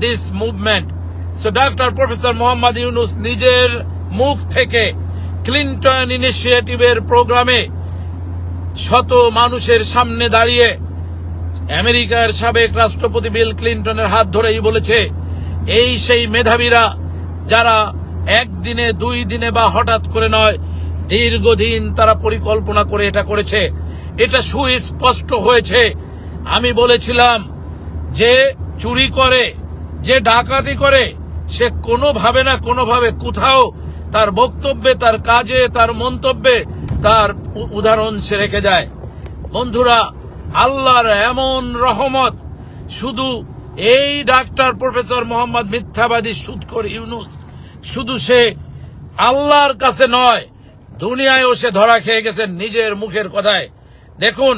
This movement so doctor professor Mohammad Yunus নিজের মুখ থেকে ক্লিন্টন ইনিশিয়েটিভের প্রোগ্রামে শত মানুষের সামনে দাঁড়িয়ে আমেরিকার সাবেক রাষ্ট্রপতি বিল ক্লিন্টনের হাত ধরেই বলেছে, এই সেই মেধাবীরা যারা একদিনে, দুই দিনে বা হঠাৎ করে নয়, দীর্ঘদিন তারা পরিকল্পনা করে এটা করেছে। এটা সুস্পষ্ট হয়েছে। আমি বলেছিলাম যে চুরি করে যে ডাকাতি করে, সে কোনোভাবে না কোনোভাবে কোথাও তার বক্তব্যে, তার কাজে, তার মন্তব্যে তার উদাহরণ সে রেখে যায়। বন্ধুরা, আল্লাহর এমন রহমত, শুধু এই ডাক্তার প্রফেসর মোহাম্মদ মিথ্যাবাদী সুদকর ইউনুস, শুধু সে আল্লাহর কাছে নয়, দুনিয়ায়ও সে ধরা খেয়ে গেছেন নিজের মুখের কথায়। দেখুন,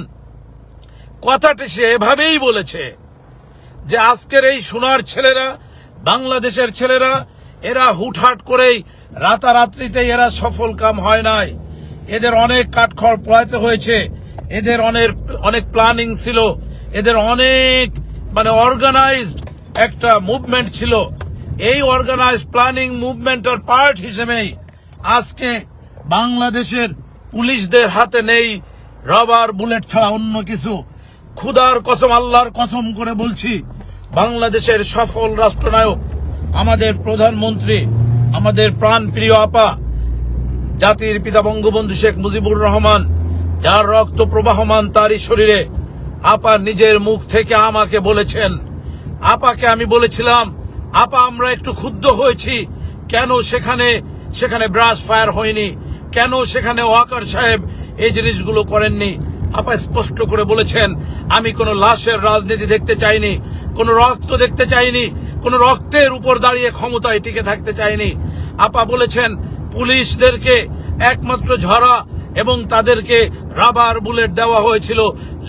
কথাটি সে এভাবেই বলেছে। যে আজকের এই সোনার ছেলেরা, বাংলাদেশের ছেলেরা, এরা হুটহাট করেই রাতারাত্রিতেই এরা সফল কাম হয় নাই। এদের অনেক কাঠখড় পোড়াতে হয়েছে, এদের অনেক অনেক প্ল্যানিং ছিল, এদের অনেক মানে অর্গানাইজড একটা মুভমেন্ট ছিল। এই অর্গানাইজ প্ল্যানিং মুভমেন্টের পার্ট হিসেবেই আজকে বাংলাদেশের পুলিশদের হাতে নেই রবার বুলেট ছাড়া অন্য কিছু। খুদার কসম, আল্লাহর কসম করে বলছি বাংলাদেশের সফল রাষ্ট্রনায়ক, আমাদের প্রধানমন্ত্রী, আমাদের প্রাণপ্রিয় আপা, জাতির পিতা বঙ্গবন্ধু শেখ মুজিবুর রহমান, যার রক্ত প্রবাহমান তারই শরীরে আপা নিজের মুখ থেকে আমাকে বলেছেন। আপাকে আমি বলেছিলাম, আপা, আমরা একটু ক্ষুব্ধ হয়েছি। কেন সেখানে সেখানে ব্রাশ ফায়ার হয়নি? কেন সেখানে ওয়াকার সাহেব এই জিনিসগুলো করেননি? আপা স্পষ্ট করে বলেছেন, আমি কোনো লাশের রাজনীতি দেখতে চাইনি। কোনো রক্ত দেখতে চাইনি, কোনো রক্তের উপর দাঁড়িয়ে ক্ষমতায় টিকে থাকতে চাইনি। আপা বলেছেন, পুলিশদেরকে একমাত্র ঝরা এবং তাদেরকে রাবার বুলেট দেওয়া হয়েছিল।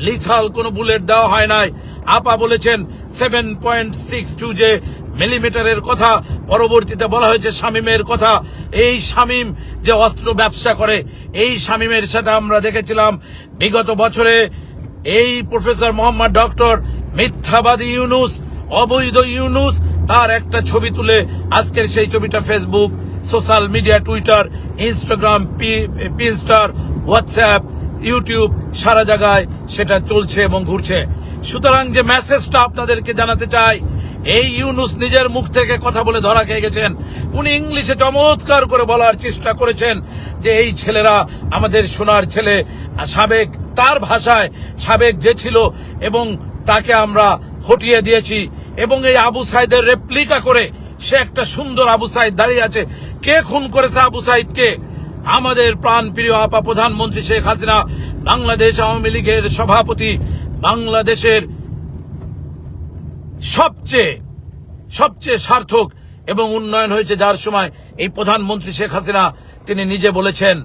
লিথাল কোনো বুলেট দেওয়া হয় নাই। আপা বলেছেন সেভেন পয়েন্ট সিক্স টু যে মিলিমিটারের কথা, পরবর্তীতে বলা হয়েছে শামীমের কথা। এই শামীম যে অস্ত্র ব্যবসা করে, এই শামীমের সাথে আমরা দেখেছিলাম, বিগত বছরে এই প্রফেসর মোহাম্মদ ডক্টর মিথ্যাবাদী ইউনুস, অবৈধ ইউনুস, তার একটা ছবি তুলে আজকের সেই ছবিটা Facebook social media Twitter Instagram পিনস্টার WhatsApp YouTube সারা জায়গায় সেটা চলছে এবং ঘুরছে। সুতরাং যে মেসেজটা আপনাদেরকে জানাতে চাই, এই ইউনুস নিজের মুখ থেকে কথা বলে ধরা খেয়ে গেছেন। উনি ইংলিশে চমৎকার করে বলার চেষ্টা করেছেন যে এই ছেলেরা আমাদের সোনার ছেলে, সাবেক তার ভাষায় সাবেক যে ছিল এবং তাকে আমরা হটিয়ে দিয়েছি এবং এই আবু সাইদের রেপ্লিকা করে সে একটা সুন্দর আবু সাইদ দাঁড়িয়ে আছে। কে খুন করেছে আবু সাইদকে? আমাদের প্রাণ প্রিয় আপা প্রধানমন্ত্রী শেখ হাসিনা, বাংলাদেশ আওয়ামী লীগের সভাপতি, বাংলাদেশের সবচেয়ে সবচেয়ে সার্থক এবং উন্নয়ন হয়েছে যার সময় এই প্রধানমন্ত্রী শেখ হাসিনা, তিনি নিজে বলেছেন,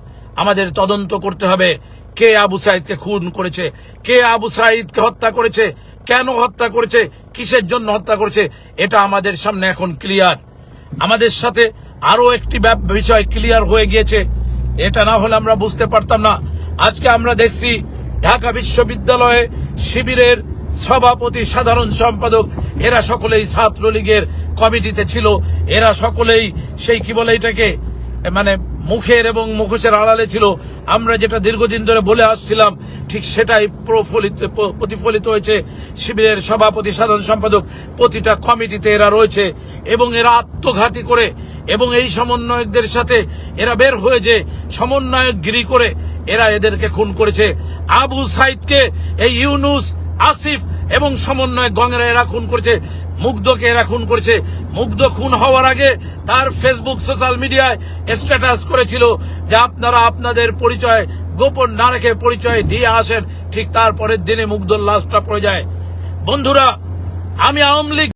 আমাদের তদন্ত করতে হবে। কে আবু সাইদকে খুন করেছে? কে আবু সাইদকে হত্যা করেছে? কেন হত্যা করেছে? কিসের জন্য হত্যা করেছে? এটা আমাদের সামনে এখন ক্লিয়ার আমাদের সাথে আরও একটি বিষয় ক্লিয়ার হয়ে গিয়েছে। এটা না হলে আমরা বুঝতে পারতাম না। আজকে আমরা দেখছি ঢাকা বিশ্ববিদ্যালয়ে শিবিরের সভাপতি, সাধারণ সম্পাদক, এরা সকলেই ছাত্রলীগের কমিটিতে ছিল। এরা সকলেই সেই কি বলে এটাকে? মানে মুখের এবং মুখোশের আড়ালে ছিল। আমরা যেটা দীর্ঘদিন ধরে বলে আসছিলাম, ঠিক সেটাই প্রফলিত, প্রতিফলিত হয়েছে। শিবিরের সভাপতি, সাধারণ সম্পাদক, প্রতিটা কমিটিতে এরা রয়েছে এবং এরা আত্মঘাতী করে এবং এই সমন্বয়কদের সাথে এরা বের হয়ে যে সমন্বয়ক গিরি করে এরা এদেরকে খুন করেছে। আবু সাইদকে এই ইউনুস, আসিফ এবং সমন্বয় গঙ্গরা এরা খুন করেছে, মুগ্ধকে এরা খুন করেছে। মুগ্ধ খুন হওয়ার আগে তার ফেসবুক সোশ্যাল মিডিয়ায় স্ট্যাটাস করেছিল যে আপনারা আপনাদের পরিচয়, গোপন না রেখে পরিচয় দিয়ে আসেন, ঠিক তারপরের দিনে মুগ্ধর লাশটা পড়ে যায়। বন্ধুরা, আমি আওয়ামী লীগ